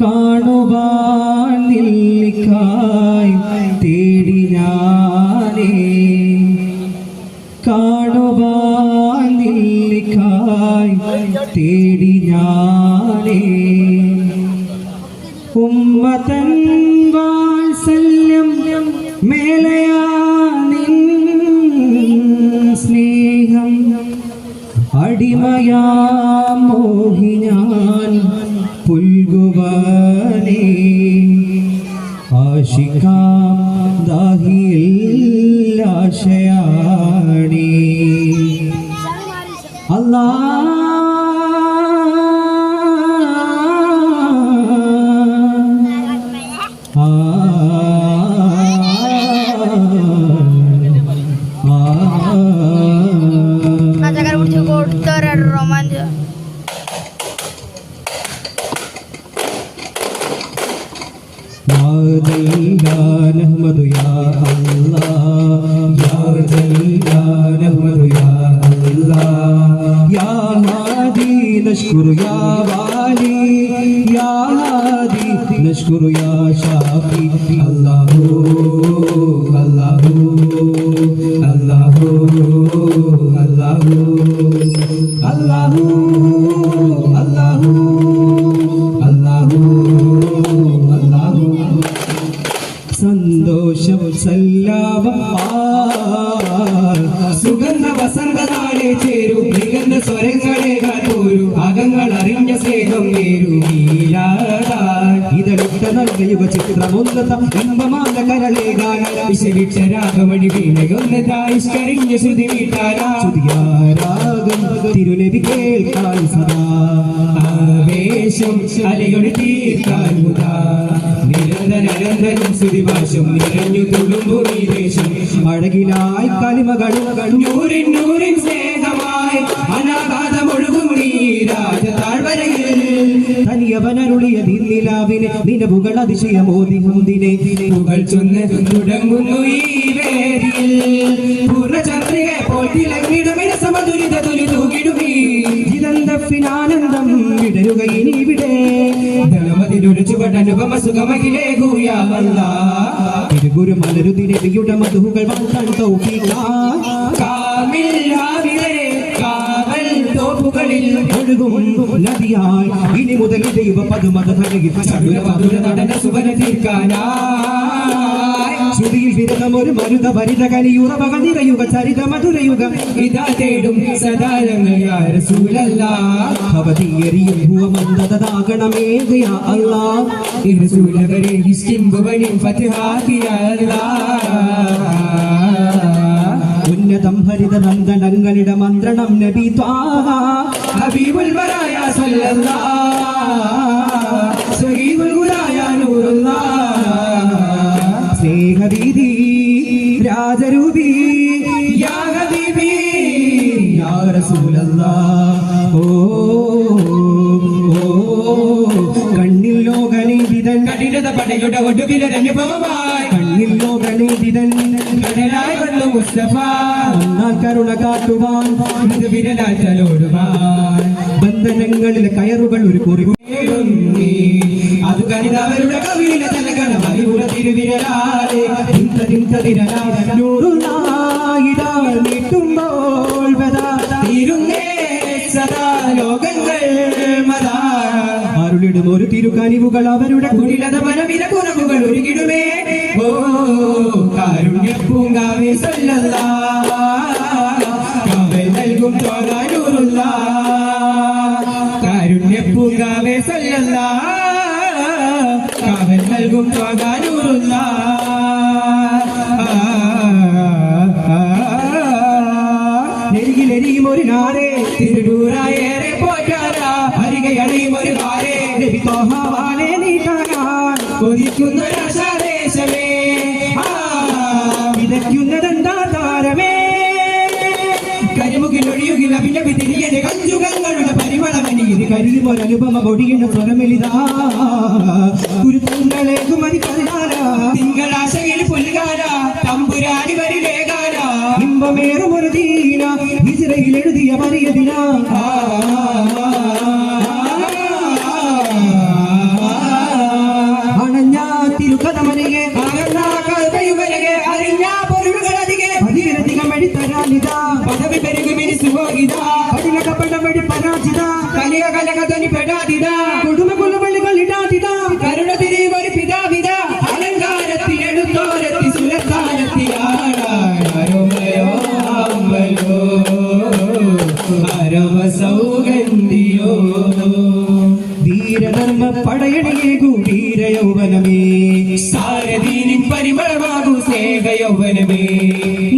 കാണുവാൻ തേടി ഞാനേ. തേടി ഞാനേ. ഉമ്മതൻ നിൻ സ്നേഹം. അടിമയാ আশিকাম দাহিল আশয়ানি। আল্লাহ। Roman ജലീലാൻ അഹ്മദ് യാ അല്ലാഹ്. യാ ജലീലാൻ അഹ്മദ് യാ അല്ലാഹ്. യാ ഹാദി നഷ്കുറു യാ വാലി. യാ ഹാദി നഷ്കുറു യാ ഷാഫി. അല്ലാഹു അല്ലാഹു അല്ലാഹു അല്ലാഹു. സുഗന്ധ വസന്തനാളെ ചേരൂ നിഗന്ധ സ്വരങ്ങളെ കാത്തോരു അകങ്ങൾ അറിഞ്ഞ സ്നേഹം നേരു. ഇതളിട്ട നൽകയുക ചിത്രമൊന്നത ഇമ്പമാല കരളേ ഗാന വിശവിച്ച രാഗമണി വീണയൊന്നതായിഷ്കരിഞ്ഞ ശ്രുതി വീട്ടാരാ ശ്രുതിയാരാഗം തിരുനബി കേൾക്കാൻ സദാ. ആവേശം അലയൊളി തീർക്കാൻ നിരന്തരം ശ്രുതിഭാഷം നിറഞ്ഞു തുളുമ്പു വിദേശം അഴകിലായി കലിമകളും നൂറിൻ നൂറിൻ സ്നേഹമായി അനാഘാതമൊഴുകും നീ രാജതാഴ്വരയിൽ. തനിയവനരുളിയ നിന്നിലാവിനെ നിലവുകൾ അതിശയമോതി മുന്തിനെ പുകൾ ചൊന്ന് തുടങ്ങുന്നു ഈ വേദിയിൽ. പൂർണചന്ദ്രികെ പോൽ തിലങ്ങിടും സമതുരിത തുലി തൂകിടുമീ ജിതന്തഫിനാനന്ദം വിടരുക ചുവടനുപമ സുഖമകിലേ ഗുയാമല്ല തിരുഗുരു മലരുതിരവിയുടെ മധുകൾ കാമിൽ ഹാവിലെ കാവൽ തോപ്പുകളിൽ ഒഴുകും നദിയായി ഇനി മുതൽ ദൈവ പതുമത നടന സുവന തീർക്കാനായി ശ്രുതിയിൽ വിരതം ഒരു മരുത ഭരിത കലിയുറവക നിറയുക ചരിത മധുരയുക ഇതാ തേടും സദാരങ്ങൾ യാ റസൂലല്ലാ ഭവതിയറിയും ഭൂവമന്ദതാകണമേകയ അല്ലാ ഈ റസൂലവരെ ഇഷ്കിംബുവനിൻ ഫത്ഹാക്കിയ അല്ലാ ഉന്നതം ഹരിത നന്ദനങ്ങളുടെ മന്ത്രണം നബി ഹബീബുൽ സല്ലല്ലാ. രാജരൂപി യാ ഹബീബി യാ റസൂലല്ലാഹ് ഓ കണ്ണിൽ ലോകനീതിതൻ കഠിനത പടയുടെ ഒടുവിലൊരനുഭവമായി കണ്ണിൽ ലോകനീതിതൻ കടലായി വന്നു മുസ്തഫ. ഒന്നാം കരുണ കാട്ടുവാൻ ഇത് വിരലാറ്റലോടുവാൻ ബന്ധനങ്ങളിൽ കയറുകൾ ഒരു കുറിവ് നീ അത് കരുതവരുടെ കവിയിലെ തലകണം. അറിവുടെ തിരുവിരലാലെ നീട്ടുമ്പോൾ വരാ. തീരുന്നേ സദാ ലോകങ്ങൾ മതാ അരുളിടും ഒരു തിരുക്കനിവുകൾ അവരുടെ കുടിലത മനവില കുറവുകൾ ഒരുകിടുമേ. ഓ കാരുണ്യ പൂങ്കാവേ സല്ലല്ലാ. കാവൽ നൽകും തോരാനൂറുള്ള കാരുണ്യ പൂങ്കാവേ സല്ലല്ലാ. കാവൽ നൽകും തോരാനൂറുള്ള കരിമുകിലൊഴിയുകിൽ പിന്നെ തിരിയനെ കഞ്ചുകങ്ങളുടെ പരിമളമനി ഇത് കരുതി പോലെ അനുപമ കൊടിയുന്ന സ്വരമെലിതാ ഗുരുത്തങ്ങളേക്കും മതി കല്ലാരാ തിങ്കളാശയിൽ പുൽകാല. തമ്പുരാടി വരിലേകാര ഇമ്പമേറും ഒരു ദീന. ഹിജറയിൽ എഴുതിയ മറിയതിനാ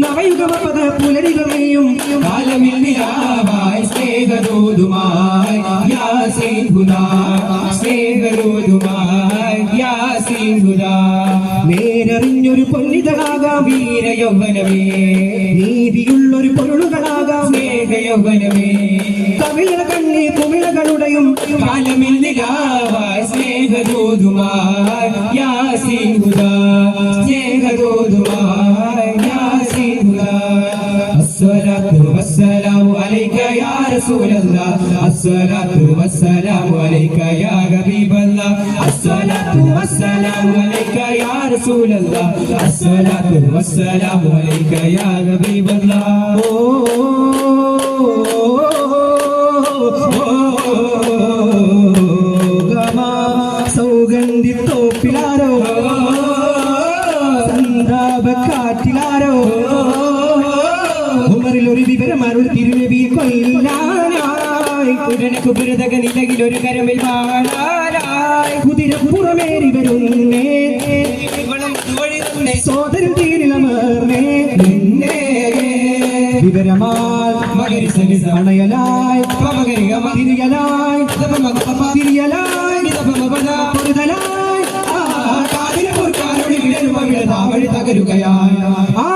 നവയുഗമ പദ പുലരികമേയും ഹുദാ നേരറിഞ്ഞൊരു പൊന്നിതളാകാം വീര യൗവനമേ നീതിയുള്ളൊരു പൊരുളുകളാകാം തമിഴ കണ്ണി رسول الله الصلاة والسلام عليك يا حبيب الله الصلاة والسلام عليك يا رسول الله الصلاة والسلام عليك يا حبيب الله സൗഗന്ധിത്തോപ്പിലാരോ സന്താപക്കാറ്റിലാരോ ഉമറിൽ ഒരു വിവരം അരുൾ തിരുനബിയെ കൊല്ലാനായി കുരന കുബിരതക നിലകിൽ ഒരു കരമിൽ വാഴാനായി കുതിര പുറമേറി വരുന്നേ. സോദരൻ തീരിലമർന്നേ വിവരമാൽ മകരി ഗമ തിരിയലായി തിരിയലായി ആ കാതിലെ പൊർക്കാനോട് വിടരുമ വിടതാവഴി തകരുകയായ. ആ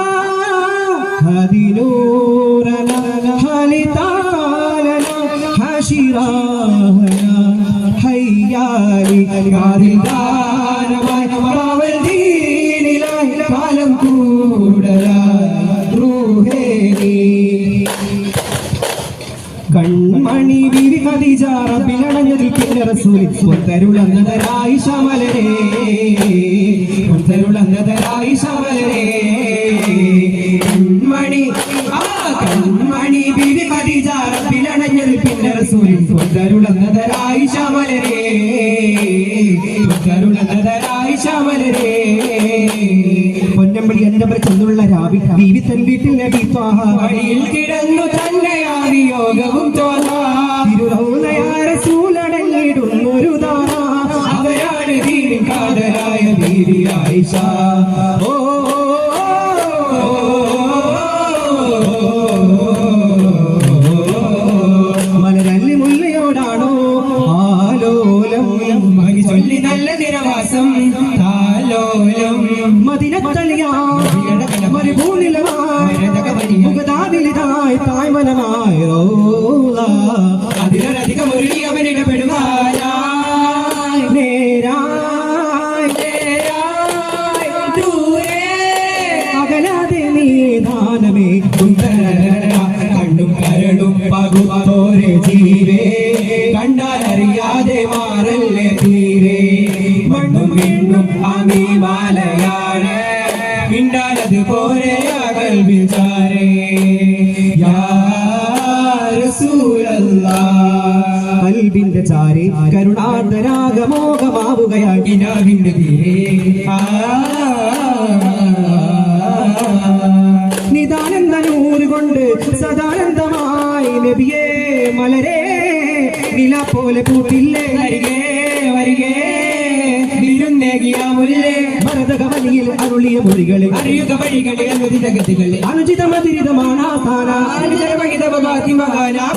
കാലം നീ കൺമണി ബിവി ഖദീജ റബ്ബിലണഞ്ഞതിൽ പിന്നെ റസൂൽ പൊത്തരുളന്നതരായി ശമലരേ പൊത്തരുളന്നതരായി ശമലരേ കൺമണി ആ കൺമണി ബിവി ഖദീജ റബ്ബിലണഞ്ഞതിൽ പിന്നെ ശമലരേ പൊത്തരുളന്നതരായി ശമലരേ പൊന്നമ്പടി എന്റെ ചെന്നുള്ള രാവി ബീവി തൻ ത്വാഹ വഴിയിൽ കിടന്നു തന്നെയാണ് യോഗവും തോന്നാ തിരുറൗലയാരസൂലടങ്ങിടുന്നൊരു താറ അവരാണ് ദീനിൻ കാതലായ ബീവി ആയിഷ ഓ മലരല്ലി മുല്ലയോടാണോ ആലോലം മണി ചൊല്ലി നല്ല നിരവാസം മദിനത്തളിയാ മരുഭൂനിലമായി മുഖതാവിലിതായി തായ്മനമായി അതിലധികം ഒരു അവൻ ഇടപെടുവാനായി നേരായി നേരായി ദൂരെ അകലാതെ നീ ദാനമേ കണ്ണും കരളും പകുത്തോരെ ജീവേ കണ്ടാലറിയാതെ മാറല്ലേ തീരെ. മണ്ണും വിണ്ണും അമീമാലയാണ് അകൽ അൽബിന്റെ ചാരി കരുണാന്തരാഗമോകമാവുകയായി ഇനാവിന്റെ തീരെ ആ. നൂറുകൊണ്ട് കൊണ്ട് സദാനന്ദമായി നബിയേ മലരേ നില പോലെ പൂട്ടില്ലേ വരികേ വരികേ വിരുന്നേകിയാമുല്ലേ ഭരതകവനിയിൽ അരുളിയ മൊഴികളെ അറിയുക വഴികളെ അനുദിത ഗതികളെ അനുചിതമതിരിതമാണ് ആസ്ഥാന.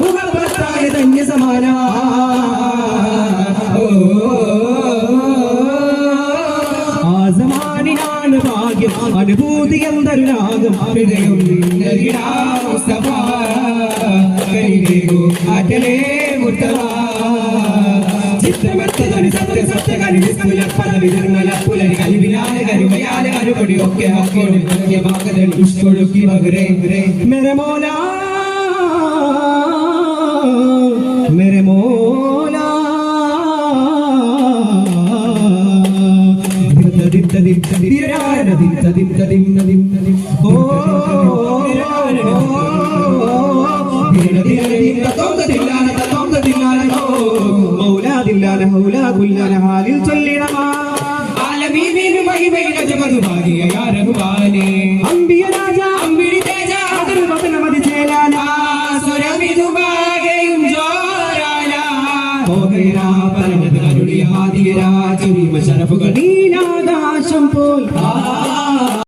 ഭൂഗർഭത്തായ ധന്യ സമാന ആസമാനിനാണ് ഭാഗ്യം അനുഭൂതി എന്തരുരാഗം ഹൃദയം ആറ്റലേ ചിത്രമെത്തതൊരു സത്യ സത്യ കലിവിസ്തുല പദവി നിർമ്മല പുലരി കലിവിനാല കരുമയാല കരുപടി ഒക്കെ ഒക്കെ ഭാഗതൽ പുഷ്കൊടുക്കി മകരേ मेरे ചൊല്ലിടമാ. ആലമീനു മഹിമയിൽ അജമതുമാകിയ യാ റഹ്മാനേ അമ്പിയ രാജ അമ്പിളി തേജ. അതിൽ വതനമതി ചേലാല. സ്വരമിതുമാകെയും ജോരാല. പോകേരാ പറഞ്ഞത് കരുളിയ ആദിയരാ ചുരിമ ശരഫുകൾ നീലാകാശം പോൽ.